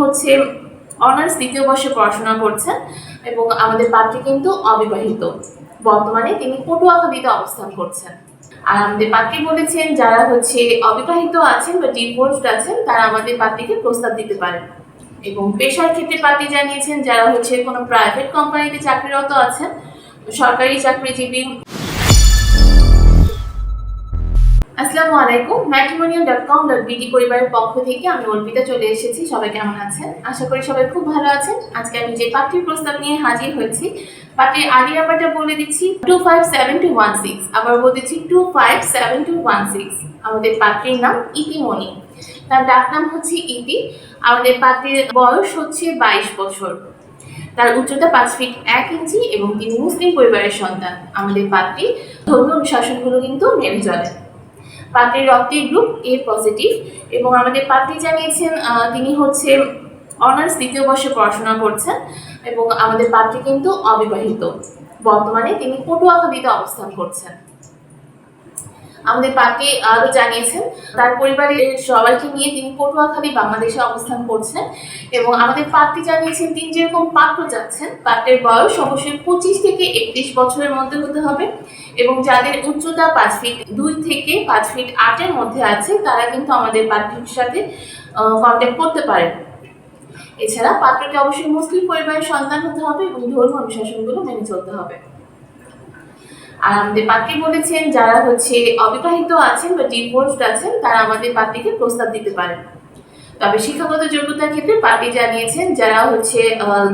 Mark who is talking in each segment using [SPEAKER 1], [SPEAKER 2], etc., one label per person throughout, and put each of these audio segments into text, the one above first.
[SPEAKER 1] হচ্ছে অনার্স দ্বিতীয় বর্ষে পড়াশোনা করছেন এবং আমাদের পাত্রী কিন্তু অবিবাহিত। বর্তমানে তিনি পটুয়াখালীতে অবস্থান করছেন। আর আমাদের পাত্রী বলেছেন, যারা হচ্ছে অবিবাহিত আছেন বা ডিভোর্সড আছেন, তারা আমাদের পাত্রীকে প্রস্তাব দিতে পারেন। এবং পেশার ক্ষেত্রে পাত্রী জানিয়েছেন, যারা হচ্ছে কোনো প্রাইভেট কোম্পানিতে চাকরিরত আছেন, সরকারি চাকরিজীবী আসসালামু আলাইকুম matrimonial dot com dot BD পরিবারের পক্ষ থেকে আমি অর্পিতা চলে এসেছি। সবাই কেমন আছেন? আশা করি সবাই খুব ভালো আছেন। আজকে আমি যে পাত্রীর প্রস্তাব নিয়ে হাজির হয়েছি পাত্রীর আগে নাম্বারটা বলে দিচ্ছি two five seven two one six আবার বলে দিচ্ছি two five seven two one six আমাদের পাত্রীর নাম ইতিমণি। তার ডাক নাম হচ্ছে ইতি। আমাদের পাত্রীর বয়স হচ্ছে বাইশ বছর। তার উচ্চতা পাঁচ ফিট এক ইঞ্চি এবং তিনি মুসলিম পরিবারের সন্তান। আমাদের পাত্রী ধর্মীয় অনুশাসনগুলো কিন্তু মেনে চলে। পাত্রীর রক্তের গ্রুপ এ পজিটিভ এবং আমাদের পাত্রী জানিয়েছেন তিনি হচ্ছে অনার্স দ্বিতীয় বর্ষে পড়াশোনা করছেন এবং আমাদের পাত্রী কিন্তু অবিবাহিত। বর্তমানে তিনি পটুয়াখালীতে অবস্থান করছেন। আমাদের পাত্রী আরও জানিয়েছেন। তার পরিবারের সবাইকে নিয়ে তিনি পটুয়াখালী বাংলাদেশে অবস্থান করছেন এবং আমাদের পাত্রী জানিয়েছেন তিনি যেরকম পাত্র যাচ্ছেন, পাত্রের বয়স অবশ্যই পঁচিশ থেকে একত্রিশ বছরের মধ্যে হতে হবে এবং যাদের উচ্চতা পাঁচ ফিট দুই থেকে পাঁচ ফিট আটের মধ্যে আছে, তারা কিন্তু আমাদের পাত্রীর সাথে কন্ট্যাক্ট করতে পারেন। এছাড়া পাত্রকে অবশ্যই মুসলিম পরিবারের সন্তান হতে হবে এবং ধর্ম অনুশাসনগুলো মেনে চলতে হবে। আর আমাদের পাত্রী বলেছেন, যারা হচ্ছে অবিবাহিত আছেন বা ডিভোর্সড আছেন, তারা আমাদের পাত্রীকে প্রস্তাব দিতে পারেন। তবে শিক্ষাগত যোগ্যতার ক্ষেত্রে পার্টি জানিয়েছেন, যারা হচ্ছে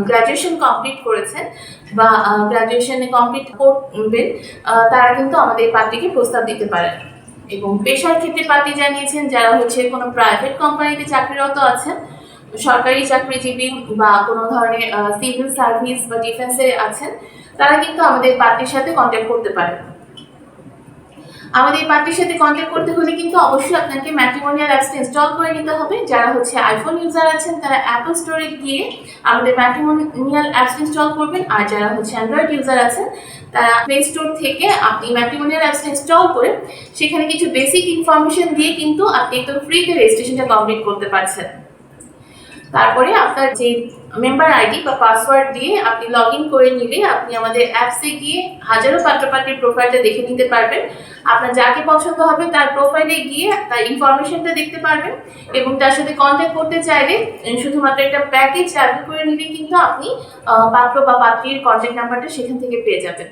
[SPEAKER 1] গ্রাজুয়েশন কমপ্লিট করেছেন বা গ্রাজুয়েশনে কমপ্লিট করবেন তারা কিন্তু আমাদের পার্টিকে প্রস্তাব দিতে পারেন। এবং পেশার ক্ষেত্রে পার্টি জানিয়েছেন, যারা হচ্ছে কোনো প্রাইভেট কোম্পানিতে চাকরিরত আছেন সরকারি চাকরিজীবী বা কোনো ধরনের সিভিল সার্ভিস বা ডিফেন্সে আছেন, তারা কিন্তু আমাদের পার্টির সাথে কন্ট্যাক্ট করতে পারেন। আমাদের পার্টির সাথে কন্ট্যাক্ট করতে হলে কিন্তু অবশ্যই আপনাকে ম্যাট্রিমোনিয়াল অ্যাপসটা ইনস্টল করে নিতে হবে। যারা হচ্ছে আইফোন ইউজার আছেন, তারা অ্যাপল স্টোরে গিয়ে আমাদের ম্যাট্রিমোনিয়াল অ্যাপস ইনস্টল করবেন। আর যারা হচ্ছে অ্যান্ড্রয়েড ইউজার আছেন, তারা প্লে স্টোর থেকে আপনি ম্যাট্রিমোনিয়াল অ্যাপসটা ইনস্টল করে সেখানে কিছু বেসিক ইনফরমেশন দিয়ে কিন্তু আপনি একদম ফ্রিতে রেজিস্ট্রেশনটা কমপ্লিট করতে পারছেন। তারপরে আপনার যে মেম্বার আইডি বা পাসওয়ার্ড দিয়ে আপনি লগ ইন করে নিলে আপনি আমাদের অ্যাপসে গিয়ে হাজারো পাত্রপাত্রীর প্রোফাইলটা দেখে নিতে পারবেন। আপনার যাকে পছন্দ হবে তার প্রোফাইলে গিয়ে তার ইনফরমেশনটা দেখতে পারবেন এবং তার সাথে কন্ট্যাক্ট করতে চাইলে শুধুমাত্র একটা প্যাকেজ চালু করে নিলে কিন্তু আপনি পাত্র বা পাত্রীর কন্ট্যাক্ট নাম্বারটা সেখান থেকে পেয়ে যাবেন।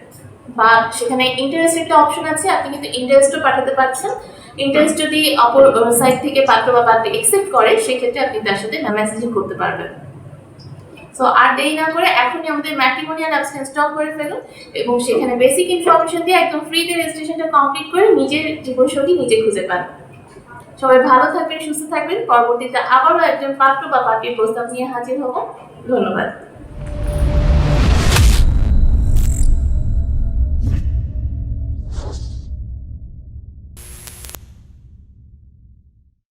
[SPEAKER 1] বা সেখানে ইন্টারেস্ট একটা অপশন আছে, আপনি কিন্তু ইন্টারেস্টও পাঠাতে পারছেন। ইন্টারেস্ট যদি অপর সাইট থেকে পাত্র বা পাত্রী একসেপ্ট করে, সেক্ষেত্রে আপনি তার সাথে মেসেজিং করতে পারবেন। সো আর দেরি না করে এখনই আমাদের ম্যাট্রিমোনিয়াল অ্যাপস ইনস্টল করে ফেলুন এবং সেখানে বেসিক ইনফরমেশন দিয়ে একদম ফ্রিতে রেজিস্ট্রেশনটা কমপ্লিট করে নিজের জীবনসঙ্গী নিজে খুঁজে পান। সবাই ভালো থাকবেন, সুস্থ থাকবেন। পরবর্তীতে আবারও একজন পাত্র বা পাত্রীর প্রস্তাব নিয়ে হাজির হব। ধন্যবাদ।